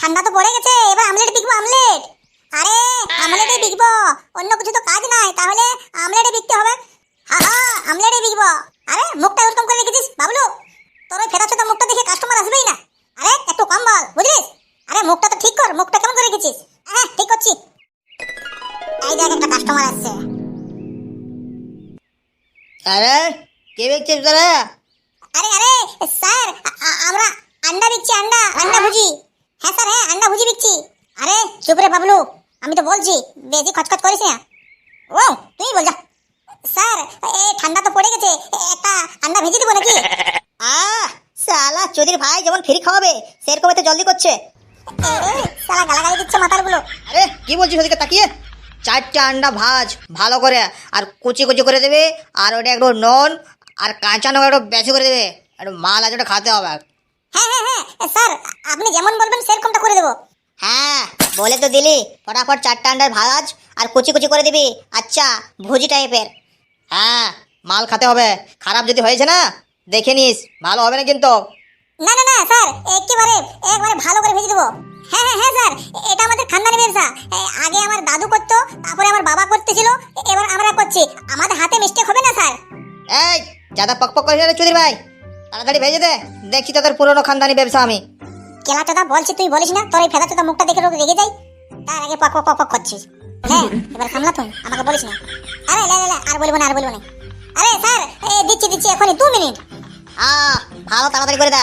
ঠান্ডা তো পড়ে গেছে এবার আমলেট বিকবো আমলেট। আরে আমলেটই বিকবো অন্য কিছু তো কাজ নাই তাহলে আমলেটই বিকতে হবে। হ্যাঁ হ্যাঁ আমলেটে বিকবো। আরে মুখটা এরকম করে রেখেছিস বাবলু। তোর ওই ফেরা মুখটা দেখে কাস্টমার আসবেই না। আরে একটু কম বল বুঝলিস? আরে মুখটা তো ঠিক কর মুখটা কেমন করে রেখেছিস? হ্যাঁ ঠিক করছি। এই দেখ একটা কাস্টমার আসছে। আরে কে দেখছিস তোরা? আরে আরে স্যার আমরা আন্ডা বিকছি আন্ডা আন্ডা ভুজি। হ্যাঁ স্যার হ্যাঁ আন্ডা ভুজি বিকছি আরে চুপ রে বাবলু আমি তো বলছি বেশি খচখচ করিস না। ও তুই বল যা। স্যার এ ঠান্ডা তো পড়ে গেছে একটা আন্ডা ভেজে দেবো নাকি? আহ সালা চৌধুরী ভাই যেমন ফ্রি খাওয়াবে সেরকম এত জলদি করছে। সালা গালাগালি দিচ্ছে মাথারগুলো আরে কি বলছিস ওদিকে তাকিয়ে? চারটে আন্ডা ভাজ ভালো করে আর কুচি কুচি করে দেবে আর ওটা একটু নুন আর কাঁচা নুন একটু বেশি করে দেবে একটু মাল আছে ওটা খাতে হবে। হ্যাঁ হ্যাঁ হ্যাঁ। স্যার আপনি যেমন বলবেন সেরকমটা করে দেবো। হ্যাঁ বলে তো দিলি। ফটাফট চারটে আন্ডার ভাজ আর কুচি কুচি করে দিবি। আচ্ছা ভুজি টাইপের। হ্যাঁ মাল খেতে হবে। খারাপ যদি হয়েছে না দেখে নিস। ভালো হবে না কিন্তু। না না না স্যার একেবারে একবারে ভালো করে ভেজে দেবো। হ্যাঁ হ্যাঁ হ্যাঁ স্যার এটা আমাদের খানদানি ব্যবসা। আগে আমার দাদু করতো তারপরে আমার বাবা করতেছিল এবার আমরা করছি। আমাদের হাতে মিস্টেক হবে না স্যার। এই যাদা পক পক করিস না চুদির ভাই। তাড়াতাড়ি ভেজে দে। দেখছি তোদের পুরোনো খানদানি ব্যবসা আমি। কেলা চোদা বলছি তুই বলিস না তোর এই ফেলা চোদা মুখটা দেখে রোগ রেগে যাই? তার আগে পক পক পক করছিস। হ্যাঁ এবার সামলা তুই আমাকে বলিস না। আরে লে লে আর বলব না আর বলব না। আরে স্যার এ, দিচ্ছি দিচ্ছি এখনই দু মিনিট। আহ ভালো তাড়াতাড়ি করে দে।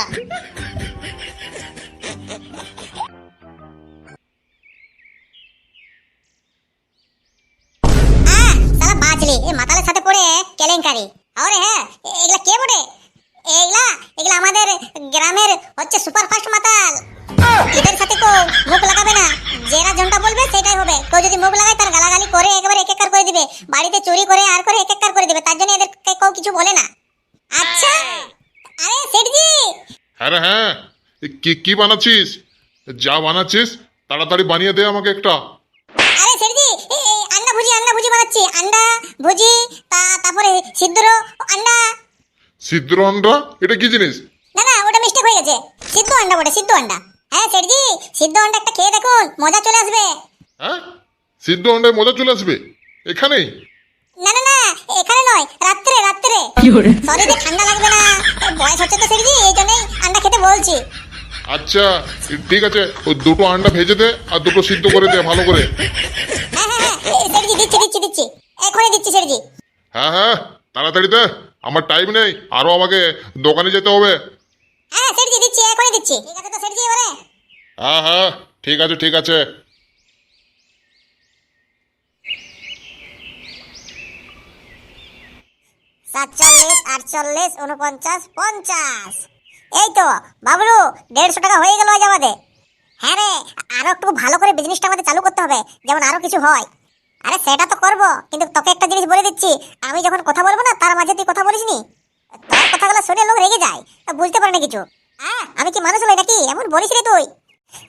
বাঁচলি এই মাতালের সাথে পড়ে কেলেঙ্কারি। আরে হ্যাঁ এগুলা কে বটে? এইগুলা এগুলা আমাদের গ্রামের হচ্ছে সুপারফাস্ট মাতাল। এদের সাথে কেউ মুখ লাগাবে না। যেরা জনটা বলবে সেটাই হবে। কেউ যদি মুখ লাগায় তার গালাগালি করে একেবারে এক করে দিবে। বাড়িতে চুরি করে আর করে এক একার করে দিবে। তার জন্য এদের কেউ কিছু বলে না। আচ্ছা আরে সেঠজি! হ্যাঁ রে হ্যাঁ। এ কি কি বানাচ্ছিস? যা বানাচ্ছিস তাড়াতাড়ি বানিয়ে দে আমাকে একটা। আরে এই আন্ডা ভুজি আন্ডা ভুজি বানাচ্ছি। আন্ডা ভুজি তা তারপরে সিদ্ধর আন্ডা সিদ্ধ আন্ডা এটা কি জিনিস? না না ওটা মিস্টেক হয়ে গেছে। সিদ্ধ আন্ডা বটে সিদ্ধ আন্ডা হ্যাঁ সেঠজি সিদ্ধ আন্ডা একটা খেয়ে দেখুন মজা চলে আসবে। হ্যাঁ? সিদ্ধ আন্ডায় মজা চলে আসবে? এখানেই? না না না এখানে নয় রাত্রে রাত্রে। শরীরে ঠান্ডা লাগবে না বয়স হচ্ছে তো সেঠজি এই জন্যই আন্ডা খেতে বলছি। আচ্ছা ঠিক আছে ওই দুটো আন্ডা ভেজে দে আর দুটো সিদ্ধ করে দে ভালো করে। হ্যাঁ হ্যাঁ হ্যাঁ এ, সেঠজি দিচ্ছি দিচ্ছি দিচ্ছি। এখনই দিচ্ছি সেঠজি হ্যাঁ হ্যাঁ তাড়াতাড়ি দে। আমার টাইম নেই আরও আমাকে দোকানে যেতে হবে। হ্যাঁ সেঠজি দিচ্ছি এখনই দিচ্ছি। ঠিক আছে তো এবারে হ্যাঁ হ্যাঁ ঠিক আছে ঠিক আছে। সাতচল্লিশ আটচল্লিশ উনপঞ্চাশ পঞ্চাশ। এই তো বাবলু দেড়শো টাকা হয়ে গেল আজ আমাদের। হ্যাঁ রে আরও একটু ভালো করে বিজনেসটা আমাদের চালু করতে হবে যেমন আরও কিছু হয়। আরে সেটা তো করব কিন্তু তোকে একটা জিনিস বলে দিচ্ছি। আমি যখন কথা বলব না তার মাঝে তুই কথা বলিস নি তোর কথাগুলো শুনে লোক রেগে যায় বুঝতে পারে না কিছু। হ্যাঁ। আমি কি মানুষ হই নাকি? এমন বলিস রে তুই।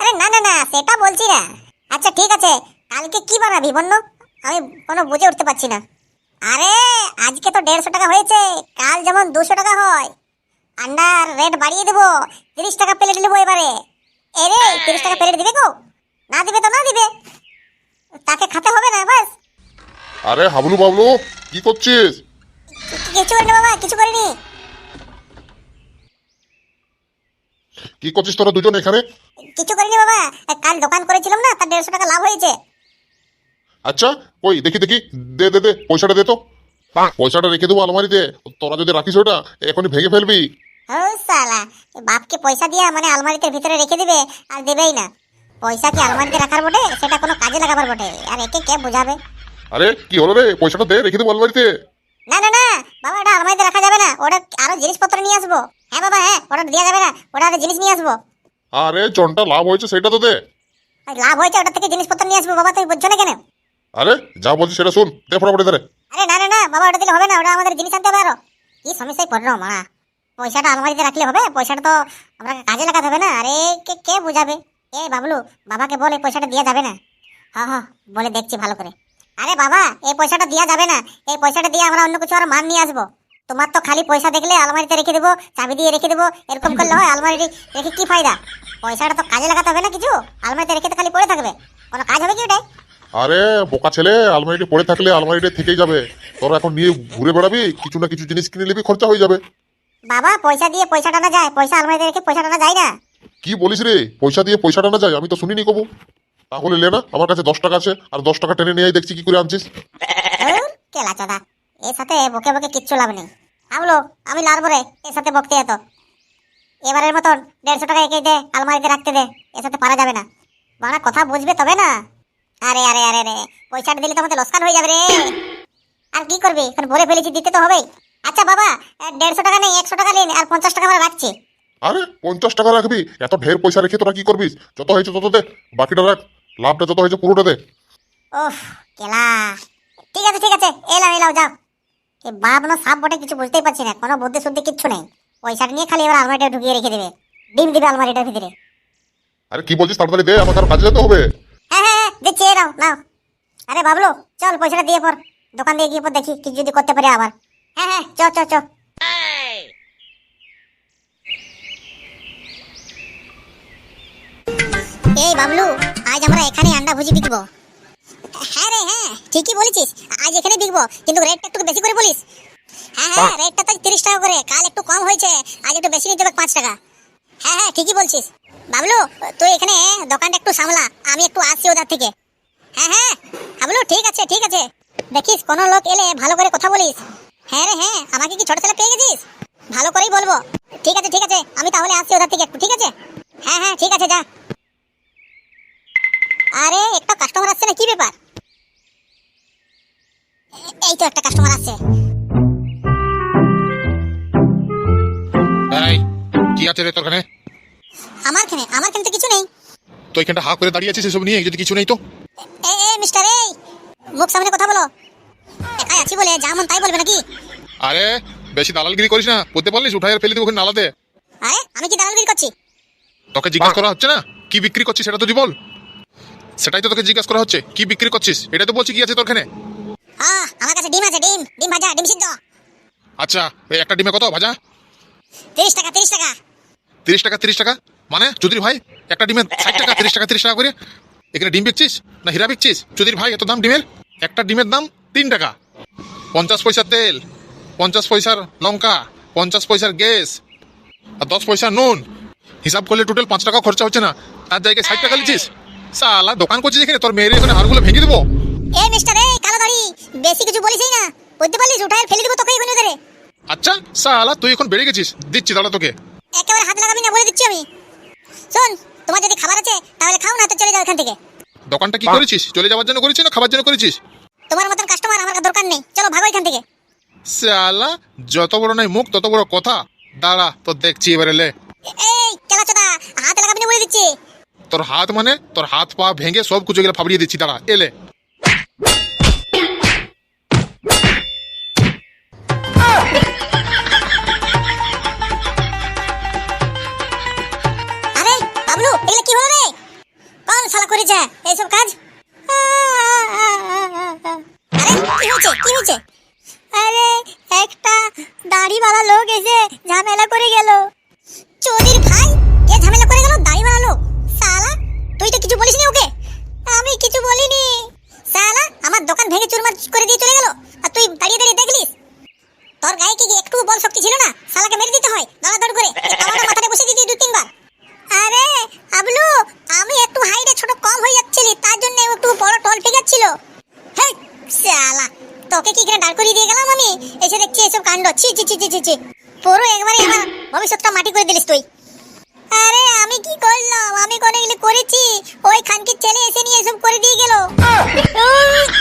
আরে না না না সেটা বলছি না। আচ্ছা ঠিক আছে। কালকে কি বানাবি বন্য? আমি কোনো বুঝে উঠতে পারছি না। আরে আজকে তো দেড়শো টাকা হয়েছে। কাল যেমন দুশো টাকা হয়। আন্ডার রেট বাড়িয়ে দেবো। তিরিশ টাকা প্লেট নেব এবারে। এরে তিরিশ টাকা প্লেট দিবে গো না দিবে তো না দিবে। তাকে খেতে হবে না বাস। আরে হাবলু বাবলু কি করছিস? কিছু করিনি বাবা কিছু করিনি। কি করছিস তোরা দুজন এখানে? কিছু করিনি বাবা কাল দোকান করেছিলাম না তার দেড়শো টাকা লাভ হয়েছে। আচ্ছা ওই দেখি দেখি দে দে দে পয়সাটা দে তো। পয়সাটা রেখে দেবো আলমারিতে তোরা যদি রাখিস ওটা এখনই ভেঙে ফেলবি। ও সালা বাপকে পয়সা দিয়ে মানে আলমারিতে ভিতরে রেখে দিবে আর দেবেই না। পয়সা কি আলমারিতে রাখার বটে? সেটা কোনো কাজে লাগাবার বটে। আর একে কে বোঝাবে? আরে কি হলো রে? পয়সাটা দে রেখে দেবো আলমারিতে। না না না। বাবা এটা আলমারিতে রাখা যাবে না। ওটা আরও জিনিসপত্র নিয়ে আসব। হ্যাঁ বাবা হ্যাঁ ওটা দেওয়া যাবে না। ওটা আরও জিনিস নিয়ে আসব। আরে জনটা লাভ হয়েছে সেটা তো দে। লাভ হয়েছে ওটা থেকে জিনিসপত্র নিয়ে আসব বাবা তুমি বুঝছ না কেন? আরে যা বলছিস সেটা শুন। দে ফটাফট ধরে আরে না না না। বাবা ওটা দিলে হবে না। ওটা আমাদের জিনিস আনতে হবে আরও। কি সমস্যায় পড়ল মা? পয়সাটা আলমারিতে রাখলে হবে? পয়সাটা তো আমরা কাজে লাগাতে হবে না। আরে কে কে বুঝাবে? এ বাবলু বাবাকে বল এই পয়সাটা দেওয়া যাবে না। হ্যাঁ হ্যাঁ বলে দেখছি ভালো করে। আরে বাবা এই পয়সাটা দেওয়া যাবে না। এই পয়সাটা দিয়ে আমরা অন্য কিছু আর মান নিয়ে আসব। তোমার তো খালি পয়সা দেখলে আলমারিতে রেখে দেবো চাবি দিয়ে রেখে দেবো এরকম করলে হয় আলমারি রেখে কি ফায়দা? পয়সাটা তো কাজে লাগাতে হবে না কিছু? আলমারিতে রেখে তো খালি পড়ে থাকবে। কোনো কাজ হবে কি ওটাই আরে বোকা ছেলে আলমারিটি পড়ে থাকলে আলমারিটা থেকেই যাবে। তোরা এখন নিয়ে ঘুরে বেড়াবি কিছু না কিছু জিনিস কিনে নিবি খরচা হয়ে যাবে। বাবা পয়সা দিয়ে পয়সাটা না যায় পয়সা আলমারিতে রেখে পয়সাটা না যায় না। কি বলিস রে? পয়সা দিয়ে পয়সা টানা যায়, আমি তো শুনিনি কবু। তাহলে লে না, আমার কাছে দশ টাকা আছে, আর দশ টাকা টেনে নিয়ে দেখছি কি করে আনছিস। কেলা চাদা, এর সাথে বকে বকে কিচ্ছু লাভ নেই। আমলো আমি রে, এর সাথে বকতে এবারের মতন দেড়শো টাকা একে দে, আলমারিতে রাখতে দে, এর সাথে পারা যাবে না। বাড়া কথা বুঝবে তবে না? আরে আরে আরে রে পয়সাটা দিলে তো আমাদের লোকসান হয়ে যাবে রে। আর কি করবি? এখন বলে ফেলেছি, দিতে তো হবেই। আচ্ছা বাবা দেড়শো টাকা নেই, একশো টাকা নিন, আর পঞ্চাশ টাকা আমরা রাখছি। আরে পঞ্চাশ টাকা রাখবি। এত ঢের পয়সা রেখে তোরা কি করবি? যত হয়েছে তত দে। বাকিটা রাখ। লাভটা যত হয়েছে পুরোটা দে। ওফ কেলা। ঠিক আছে ঠিক আছে। এলাও এলাও যাও। এ বাপ না সাপ বটে কিছু বুঝতেই পারছি না। কোনো বুদ্ধি শুদ্ধি কিচ্ছু নেই। পয়সাটা নিয়ে খালি এবার আলমারিটা ঢুকিয়ে রেখে দেবে। ডিম দিবে আলমারিটার ভিতরে। আরে কি বলছিস? তাড়াতাড়ি দে আমাকে আর কাজে যেতে হবে। হ্যাঁ হ্যাঁ হ্যাঁ দিচ্ছি নাও নাও। আরে বাবলু চল পয়সাটা দিয়ে পর। দোকান দিয়ে গিয়ে পর দেখি কি যদি করতে পারি আবার। হ্যাঁ হ্যাঁ চ চ চ। এই বাবলু আজ আমরা এখানে আন্ডা ভুজি বিকবো। হ্যাঁ রে হ্যাঁ ঠিকই বলেছিস আজ এখানে বিকবো কিন্তু রেটটা একটু বেশি করে বলিস। হ্যাঁ হ্যাঁ রেটটা তো তিরিশ টাকা করে কাল একটু কম হয়েছে আজ একটু বেশি নিতে হবে পাঁচ টাকা। হ্যাঁ হ্যাঁ ঠিকই বলছিস। বাবলু তুই এখানে দোকানটা একটু সামলা আমি একটু আসছি ওদার থেকে। হ্যাঁ হ্যাঁ বাবলু ঠিক আছে ঠিক আছে। দেখিস কোনো লোক এলে ভালো করে কথা বলিস। হ্যাঁ রে হ্যাঁ আমাকে কি ছোট ছেলে পেয়ে গেছিস? ভালো করেই বলব। ঠিক আছে ঠিক আছে আমি তাহলে আসছি ওদের থেকে একটু ঠিক আছে? হ্যাঁ হ্যাঁ ঠিক আছে যা। আরে একটা কাস্টমার আসছে না কি ব্যাপার? এই তো একটা কাস্টমার আসছে। এই কি আছে রে তোর খানে আমার খানে আমার খানে তো কিছু নেই। তো এখানটা হা করে দাঁড়িয়ে আছিস এসব নিয়ে? যদি কিছু নেই তো। এ এ মিস্টার এই মুখ সামনে কথা বলো। একাই আছি বলে যা মন তাই বলবে নাকি? আরে বেশি দালালগিরি করিস না। বলতে পারলিস আর ফেলে দিবি ওখানে নালাতে। আরে আমি কি দালালগিরি করছি? তোকে জিজ্ঞাসা করা হচ্ছে না? কি বিক্রি করছিস সেটা তো তুই বল। সেটাই তো তোকে জিজ্ঞাসা করা হচ্ছে। কি বিক্রি করছিস? এটা তো বলছি কি আছে তোর খানে হ্যাঁ আমার কাছে ডিম আছে ডিম ডিম ভাজা ডিম সিদ্ধ। আচ্ছা এই একটা ডিমে কত ভাজা? তিরিশ টাকা তিরিশ টাকা। তিরিশ টাকা তিরিশ টাকা? মানে চৌধুরী ভাই একটা ডিমের ষাট টাকা তিরিশ টাকা তিরিশ টাকা করে। এখানে ডিম বিকছিস না হীরা বিকছিস? চৌধুরী ভাই এত দাম ডিমের? একটা ডিমের দাম তিন টাকা। পঞ্চাশ পয়সার তেল পঞ্চাশ পয়সার লঙ্কা পঞ্চাশ পয়সার গ্যাস আর দশ পয়সা নুন। হিসাব করলে টোটাল পাঁচ টাকা খরচা হচ্ছে না। তার জায়গায় ষাট টাকা লিছিস সালা দোকান করছিস এখানে? তোর মেয়ের এখানে হাড়গুলো ভেঙে দেবো। এ মিস্টার এই কালো দাড়ি বেশি কিছু বলিসই না। বুঝতে পারলিস উঠাই ফেলে দিব তোকে এখানে ধরে আচ্ছা সালা তুই এখন বেড়ে গেছিস? দিচ্ছি দাদা তোকে। একেবারে হাত লাগাবি না বলে দিচ্ছি আমি। শোন তোমার যদি খাবার আছে তাহলে খাও না তো চলে যাও এখান থেকে। দোকানটা কি করেছিস? চলে যাওয়ার জন্য করেছিস না খাবার জন্য করেছিস? তোমার মতন কাস্টমার আমার দরকার নেই। চলো ভাগো এখান থেকে। সালা যত বড় নাই মুখ তত বড় কথা। দাঁড়া তো দেখছি এবারে লে। এই কেলা চোদা হাত লাগাবি না বলে দিচ্ছি। তোর হাত মানে তোর হাত পা ভেঙে সব কিছু গেলে ফাবড়িয়ে দিচ্ছি দাঁড়া এলে। তোকে কি এখানে দাঁড় করিয়ে দিয়ে গেলাম আমি? এসে দেখছি এসব কাণ্ড। ছি ছি ছি ছি ছি পুরো একবারে আমার ভবিষ্যৎটা মাটি করে দিলিস তুই। আরে আমি কি করলাম? আমি কোন এগুলো করেছি। ওই খানকির ছেলে এসে নিয়ে এসব করে দিয়ে গেল।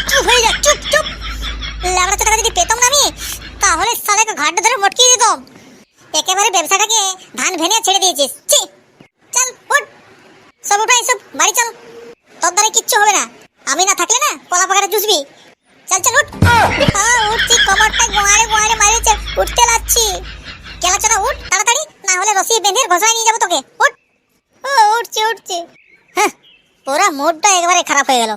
চুপ হয়ে যা, চুপ চুপ। ল্যাবড়া টাকা যদি পেতাম না আমি, তাহলে সালেকে ঘাটটা ধরে মটকিয়ে দিতাম। একেবারে ব্যবসাটাকে ধান ভেনে ছেড়ে দিয়েছিস। ছি, চল, উঠ। সব উঠা, এসব, বাড়ি চল। তোর দ্বারা কিচ্ছু হবে না। আমি না থাকলে না, কলা পাকাটা জুসবি চল চল, উঠ। হ্যাঁ উঠছি কমরটা গোয়ারে গোয়ারে মারিছে উঠতে লাগছি কেলা চলা উঠ, তাড়াতাড়ি। না হলে রসি বেঁধে ঘষায় নিয়ে যাব তোকে। উঠ। ও, উঠছি উঠছি। হ্যাঁ পুরা মুডটা একবারে খারাপ হয়ে গেল।